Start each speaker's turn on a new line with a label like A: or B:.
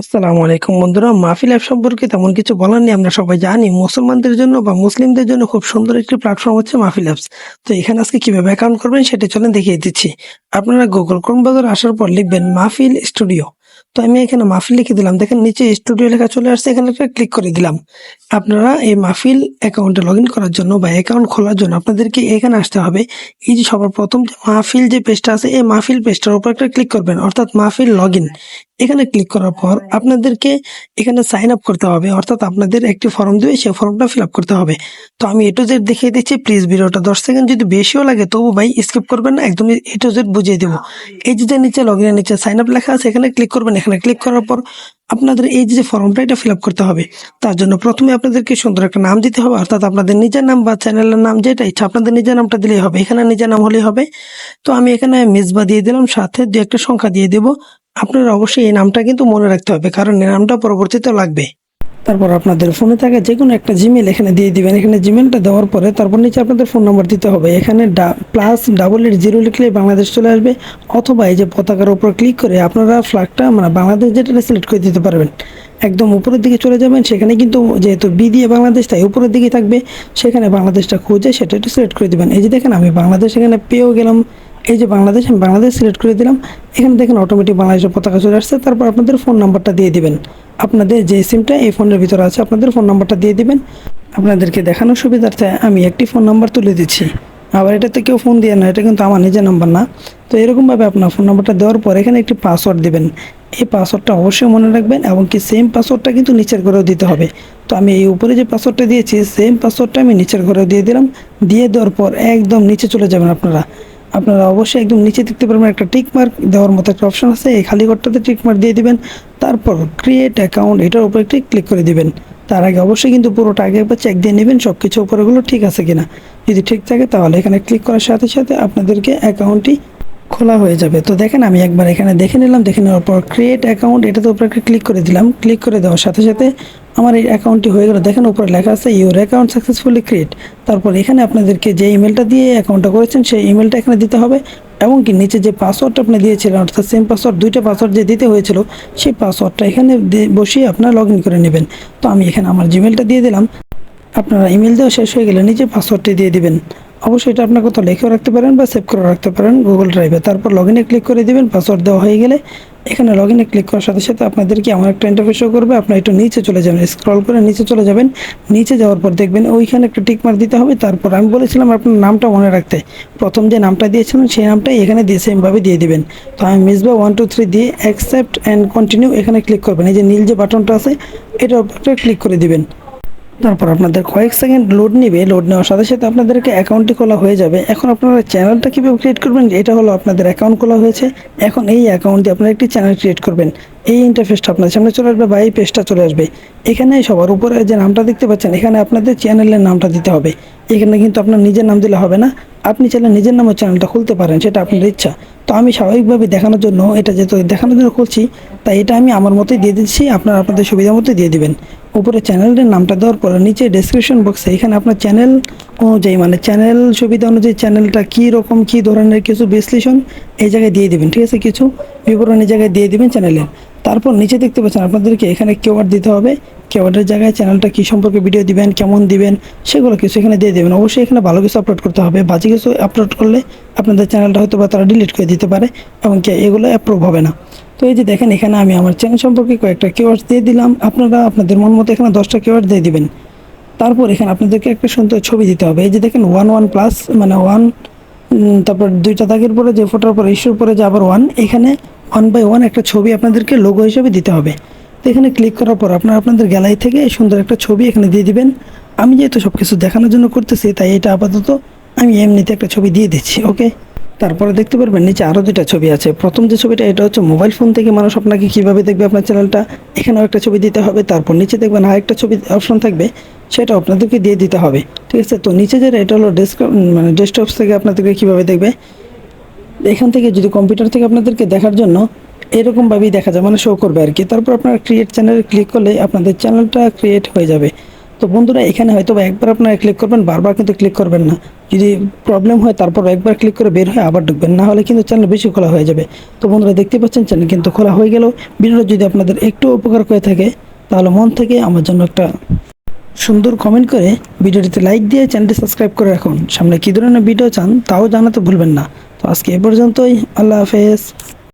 A: আসসালামু আলাইকুম বন্ধুরা, মাহফিল অ্যাপ সম্পর্কে তেমন কিছু বলার নেই, আমরা সবাই জানি। মুসলমানদের জন্য বা মুসলিমদের জন্য খুব সুন্দর একটি প্ল্যাটফর্ম হচ্ছে মাহফিল অ্যাপস। তো এখানে আজকে কীভাবে অ্যাকাউন্ট করবেন সেটা চলেন দেখিয়ে দিচ্ছি। আপনারা গুগল ক্রোম বাজার আসার পর লিখবেন মাহফিল স্টুডিও। তো আমি এখানে মাহফিল লিখে দিলাম। দেখেন, নিচে স্টুডিও লেখা চলে আসছে, এখানে একটা ক্লিক করে দিলাম। আপনারা এই মাহফিল অ্যাকাউন্টে লগ করার জন্য বা অ্যাকাউন্ট খোলার জন্য আপনাদেরকে এখানে আসতে হবে। এই যে সবার প্রথম মাহফিল যে পেজটা আছে, এই মাহফিল পেজটার উপর একটা ক্লিক করবেন, অর্থাৎ মাহফিল লগ এখানে ক্লিক করার পর আপনাদেরকে এখানে সাইন আপ করতে হবে, অর্থাৎ আপনাদের একটি ফর্ম দেবে সেই ফর্মটা ফিল আপ করতে হবে। তো আমি এ টু জেড দেখিয়ে দিচ্ছি প্লিজ ভিডিওটা দশ সেকেন্ড যদি বেশিও লাগে, তবু ভাই স্কিপ করবেন না একদম এ টু জেড বুঝিয়ে দেবো। এই যে নিচে লগ নিচে সাইন আপ লেখা আছে, এখানে ক্লিক করবেন এখানে ক্লিক করার পর আপনাদের এই যে ফর্মটা এটা ফিল করতে হবে। তার জন্য প্রথমে আপনাদেরকে সুন্দর একটা নাম দিতে হবে, অর্থাৎ আপনাদের নিজের নাম বা চ্যানেলের নাম যেটা ইচ্ছা, আপনাদের নিজের নামটা দিলেই হবে। এখানে নিজের নাম হলেই হবে। তো আমি এখানে মিসবা দিয়ে দিলাম, সাথে দু একটা সংখ্যা দিয়ে দেবো। আপনারা অবশ্যই এই নামটা কিন্তু মনে রাখতে হবে, কারণ এই নামটা পরবর্তীতে লাগবে। তারপর আপনাদের ফোনে থাকা যে কোনো একটা জিমেল এখানে দিয়ে দিবেন। এখানে জিমেলটা দেওয়ার পরে তারপর নিচে আপনাদের ফোন নাম্বার দিতে হবে। এখানে প্লাস ডাবল এইট জিরো লিখলে বাংলাদেশ চলে আসবে। অথবা এই যে পতাকার উপর ক্লিক করে আপনারা ফ্ল্যাগটা মানে বাংলাদেশ যেটা সিলেক্ট করে দিতে পারবেন। একদম উপরের দিকে চলে যাবেন। সেখানে কিন্তু যেহেতু বি দিয়ে বাংলাদেশ, তাই উপরের দিকে থাকবে। সেখানে বাংলাদেশটা খুঁজে সেটা একটু সিলেক্ট করে দিবেন। এই যে দেখেন আমি বাংলাদেশ এখানে পেয়েও গেলাম। এই যে বাংলাদেশ, আমি বাংলাদেশ সিলেক্ট করে দিলাম। এখানে দেখেন অটোমেটিক বাংলাদেশের পতাকা চলে আসছে। তারপর আপনাদের ফোন নাম্বারটা দিয়ে দিবেন। আপনাদের যে সিমটা এই ফোনের ভিতরে আছে, আপনাদের ফোন নাম্বারটা দিয়ে দিবেন। আপনাদেরকে দেখানোর সুবিধার্থে আমি একটি ফোন নাম্বার তুলে দিচ্ছি। আবার এটাতে কেউ ফোন দিয়ে না, এটা কিন্তু আমার নিজের নাম্বার না। তো এরকমভাবে আপনার ফোন নাম্বারটা দেওয়ার পর এখানে একটি পাসওয়ার্ড দিবেন। এই পাসওয়ার্ডটা অবশ্যই মনে রাখবেন এবং কি সেম পাসওয়ার্ডটা কিন্তু নিচের ঘরেও দিতে হবে। তো আমি এই উপরে যে পাসওয়ার্ডটা দিয়েছি সেম পাসওয়ার্ডটা আমি নিচের ঘরেও দিয়ে দিলাম। দিয়ে দেওয়ার পর একদম নিচে চলে যাবেন আপনারা। আপনারা অবশ্যই একদম নিচে দেখতে পারবেন একটা টিক মার্ক দেওয়ার মতো একটা অপশন আছে। এই খালি ঘরটাতে টিক মার্ক দিয়ে দিবেন। তারপর ক্রিয়েট অ্যাকাউন্ট এটার উপর একটি ক্লিক করে দিবেন। তার আগে অবশ্যই কিন্তু পুরোটা আগে একবার চেক দিয়ে নেবেন সব কিছু উপরেগুলো ঠিক আছে কিনা। যদি ঠিক থাকে তাহলে এখানে ক্লিক করার সাথে সাথে আপনাদেরকে অ্যাকাউন্টটি খোলা হয়ে যাবে। তো দেখেন আমি একবার এখানে দেখে নিলাম, দেখে নেওয়ার পর ক্রিয়েট অ্যাকাউন্ট এটাতে উপরে একটা ক্লিক করে দিলাম। ক্লিক করে দেওয়ার সাথে সাথে আমার এই অ্যাকাউন্টটি হয়ে গেল। দেখেন উপরে লেখা আছে ইউর অ্যাকাউন্ট সাকসেসফুলি ক্রিয়েট তারপর এখানে আপনাদেরকে যে ইমেলটা দিয়ে অ্যাকাউন্টটা করেছেন, সেই ইমেলটা এখানে দিতে হবে। এবং কি নিচে যে পাসওয়ার্ডটা আপনি দিয়েছিলেন, অর্থাৎ সেম পাসওয়ার্ড দুইটা পাসওয়ার্ড যে দিতে হয়েছিল, সেই পাসওয়ার্ডটা এখানে বসিয়ে আপনার লগ করে নেবেন। তো আমি এখানে আমার জিমেলটা দিয়ে দিলাম। আপনারা ইমেল দেওয়া শেষ হয়ে গেলে নিজে পাসওয়ার্ডটি দিয়ে দিবেন। অবশ্যই এটা আপনার কোথাও লিখেও রাখতে পারেন বা সেভ করে রাখতে পারেন গুগল ড্রাইভে তারপর লগ ইনে ক্লিক করে দিবেন পাসওয়ার্ড দেওয়া হয়ে গেলে এখানে লগ ইনে ক্লিক করার সাথে সাথে আপনাদেরকে এমন একটা ইন্টারফেস শো করবে। আপনার একটু নিচে চলে যাবেন স্ক্রল করে নিচে চলে যাবেন। নিচে যাওয়ার পর দেখবেন ওইখানে একটা টিক মার্ক দিতে হবে। তারপর আমি বলেছিলাম আপনার নামটা মনে রাখতে। প্রথম যে নামটা দিয়েছিলেন সেই নামটাই এখানে দিয়ে সেমভাবে দিয়ে দিবেন। তো আমি মিসবা ওয়ান টু থ্রি দিয়ে অ্যাকসেপ্ট অ্যান্ড কন্টিনিউ এখানে ক্লিক করবেন। এই যে নীল যে বাটনটা আছে উপরে ক্লিক করে দিবেন। তারপর আপনাদের কয়েক সেকেন্ড লোড নিবে লোড নেওয়ার সাথে সাথে আপনাদেরকে অ্যাকাউন্টটি খোলা হয়ে যাবে। এখন আপনারা চ্যানেলটা কীভাবে ক্রিয়েট করবেন? এটা হলো আপনাদের অ্যাকাউন্ট খোলা হয়েছে। এখন এই অ্যাকাউন্ট দিয়ে আপনারা একটি চ্যানেল ক্রিয়েট করবেন। এই ইন্টারফেসটা আপনার সামনে চলে আসবে বা এই পেজটা চলে আসবে। এখানে সবার উপরে যে নামটা দেখতে পাচ্ছেন, এখানে আপনাদের চ্যানেলের নামটা দিতে হবে। এখানে কিন্তু আপনার নিজের নাম দিলে হবে না। আপনি চাইলে নিজের নামের চ্যানেলটা খুলতে পারেন, সেটা আপনার ইচ্ছা। তো আমি স্বাভাবিকভাবে দেখানোর জন্য এটা যেহেতু দেখানোর জন্য খুলছি, তাই এটা আমি আমার মতোই দিয়ে দিচ্ছি, আপনারা আপনাদের সুবিধা মতো দিয়ে দিবেন। উপরে চ্যানেলের নামটা দেওয়ার পরে নিচে ডেসক্রিপশন বক্সে এখানে আপনার চ্যানেল অনুযায়ী মানে চ্যানেল সুবিধা অনুযায়ী চ্যানেলটা কী রকম, কী ধরনের কিছু বিশ্লেষণ এই জায়গায় দিয়ে দিবেন, ঠিক আছে? কিছু বিবরণ এই জায়গায় দিয়ে দিবেন চ্যানেলের তারপর নিচে দেখতে পাচ্ছেন আপনাদেরকে এখানে কেওয়ার্ড দিতে হবে। কেওয়ার্ডের জায়গায় চ্যানেলটা কী সম্পর্কে ভিডিও দিবেন, কেমন দিবেন, সেগুলো কিছু এখানে দিয়ে দেবেন। অবশ্যই এখানে ভালো কিছু আপলোড করতে হবে। বাজে কিছু আপলোড করলে আপনাদের চ্যানেলটা হয়তো বা তারা ডিলিট করে দিতে পারে এবং এগুলো অ্যাপ্রুভ হবে না। তো এই যে দেখেন, এখানে আমি আমার চ্যানেল সম্পর্কে কয়েকটা কেওয়ার্ড দিয়ে দিলাম। আপনারা আপনাদের মন মতো এখানে দশটা কেওয়ার্ড দিয়ে দিবেন। তারপর এখানে আপনাদেরকে একটা সুন্দর ছবি দিতে হবে। এই যে দেখেন ওয়ান ওয়ান প্লাস মানে ওয়ান তারপর দুইটা দাগের পরে যে ফোটার পরে ইস্যুর পরে যে আবার ওয়ান এখানে ওয়ান বাই ওয়ান একটা ছবি আপনাদেরকে লোগো হিসেবে দিতে হবে। তো এখানে ক্লিক করার পর আপনারা আপনাদের গ্যালারি থেকে সুন্দর একটা ছবি এখানে দিয়ে দিবেন। আমি যেহেতু সব কিছু দেখানোর জন্য করতেছি, তাই এটা আপাতত আমি এমনিতে একটা ছবি দিয়ে দিচ্ছি ওকে তারপরে দেখতে পারবেন নিচে আরও দুটা ছবি আছে। প্রথম যে ছবিটা, এটা হচ্ছে মোবাইল ফোন থেকে মানুষ আপনাকে কীভাবে দেখবে আপনার চ্যানেলটা এখানেও একটা ছবি দিতে হবে, তারপর নিচে দেখবেন আরেকটা ছবি অপশন থাকবে। সেটা আপনাদেরকে দিয়ে দিতে হবে। ঠিক আছে? তো নিচে যেটা, এটা হলো ডেস্ক মানে ডেস্কটপস থেকে আপনাদেরকে কীভাবে দেখবে? এখান থেকে যদি কম্পিউটার থেকে আপনাদেরকে দেখার জন্য এরকমভাবেই দেখা যায় মানে শো করবে আর কি তারপর আপনারা ক্রিয়েট চ্যানেলে ক্লিক করলে আপনাদের চ্যানেলটা ক্রিয়েট হয়ে যাবে। তো বন্ধুরা, এখানে হয়তো একবার আপনারা ক্লিক করবেন, বারবার কিন্তু ক্লিক করবেন না। যদি প্রবলেম হয়, তারপর একবার ক্লিক করে বের হয়ে আবার ঢুকবেন, না হলে কিন্তু চ্যানেল বেশি খোলা হয়ে যাবে। তো বন্ধুরা, দেখতে পাচ্ছেন চ্যানেল কিন্তু খোলা হয়ে গেল। ভিডিওটা যদি আপনাদের একটু উপকার করে থাকে, তাহলে মন থেকে আমার জন্য একটা সুন্দর কমেন্ট করে ভিডিওটিতে লাইক দিয়ে চ্যানেলটি সাবস্ক্রাইব করে রাখুন। সামনে কী ধরনের ভিডিও চান তাও জানাতে ভুলবেন না। তো আজকে এ পর্যন্তই, আল্লাহ হাফেজ।